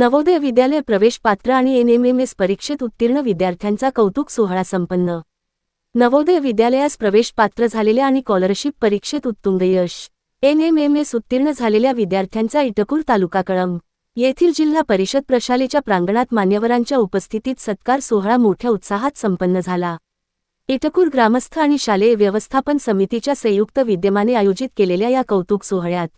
नवोदय विद्यालय प्रवेश पात्र आणि एनएमएमएस परीक्षेत उत्तीर्ण विद्यार्थ्यांचा कौतुक सोहळा संपन्न. नवोदय विद्यालयास प्रवेश पात्र झालेल्या आणि स्कॉलरशिप परीक्षेत उत्तुंग यश. एनएमएमएस उत्तीर्ण झालेल्या विद्यार्थ्यांचा इटकूर तालुका कळंब. येथील जिल्हा परिषद प्रशालेच्या प्रांगणात मान्यवरांच्या उपस्थितीत सत्कार सोहळा मोठ्या उत्साहात संपन्न झाला. इटकूर ग्रामस्थ आणि शालेय व्यवस्थापन समितीच्या संयुक्त विद्यमाने आयोजित केलेल्या या कौतुक सोहळ्यात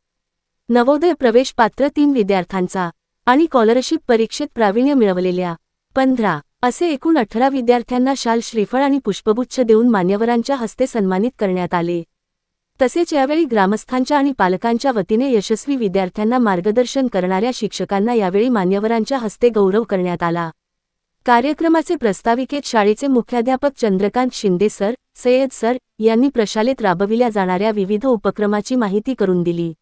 नवोदय प्रवेश पात्र तीन विद्यार्थ्यांचा आणि स्कॉलरशिप परीक्षेत प्रावीण्य मिळवलेल्या पंधरा असे एकूण अठरा विद्यार्थ्यांना शाल श्रीफळ आणि पुष्पगुच्छ देऊन मान्यवरांच्या हस्ते सन्मानित करण्यात आले. तसेच यावेळी ग्रामस्थांच्या आणि पालकांच्या वतीने यशस्वी विद्यार्थ्यांना मार्गदर्शन करणाऱ्या शिक्षकांना यावेळी मान्यवरांच्या हस्ते गौरव करण्यात आला. कार्यक्रमाचे प्रस्ताविकेत शाळेचे मुख्याध्यापक चंद्रकांत शिंदे सर सय्यद सर यांनी प्रशालेत राबविल्या जाणाऱ्या विविध उपक्रमाची माहिती करून दिली.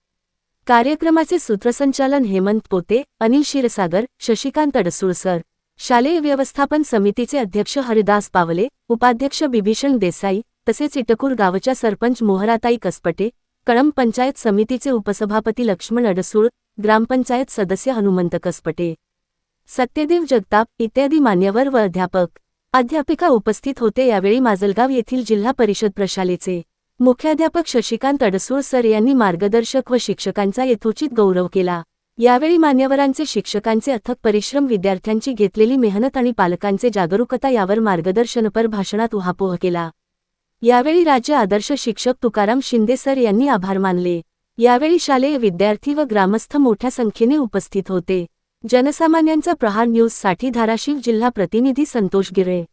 कार्यक्रमाचे सूत्रसंचालन हेमंत पोते अनिल क्षीरसागर शशिकांत अडसूळ सर शालेय व्यवस्थापन समितीचे अध्यक्ष हरिदास पावले उपाध्यक्ष बिभीषण देसाई तसेच इटकूर गावच्या सरपंच मोहराताई कसपटे कळंब पंचायत समितीचे उपसभापती लक्ष्मण अडसूळ ग्रामपंचायत सदस्य हनुमंत कसपटे. सत्यदेव जगताप इत्यादी मान्यवर व अध्यापक. अध्यापिका उपस्थित होते यावेळी माजलगाव येथील जिल्हा परिषद प्रशालेचे. मुख्याध्यापक शशिकांत अडसूळ सर यांनी मार्गदर्शक व शिक्षकांचा यथोचित गौरव केला. यावेळी मान्यवरांचे शिक्षकांचे अथक परिश्रम विद्यार्थ्यांची घेतलेली मेहनत आणि पालकांचे जागरूकता यावर मार्गदर्शनपर भाषणात उहापोह केला. यावेळी राज्य आदर्श शिक्षक तुकाराम शिंदे सर यांनी आभार मानले. यावेळी शालेय विद्यार्थी व ग्रामस्थ मोठ्या संख्येने उपस्थित होते. जनसामान्यांचा प्रहार न्यूजसाठी धाराशिव जिल्हा प्रतिनिधी संतोष गिरे.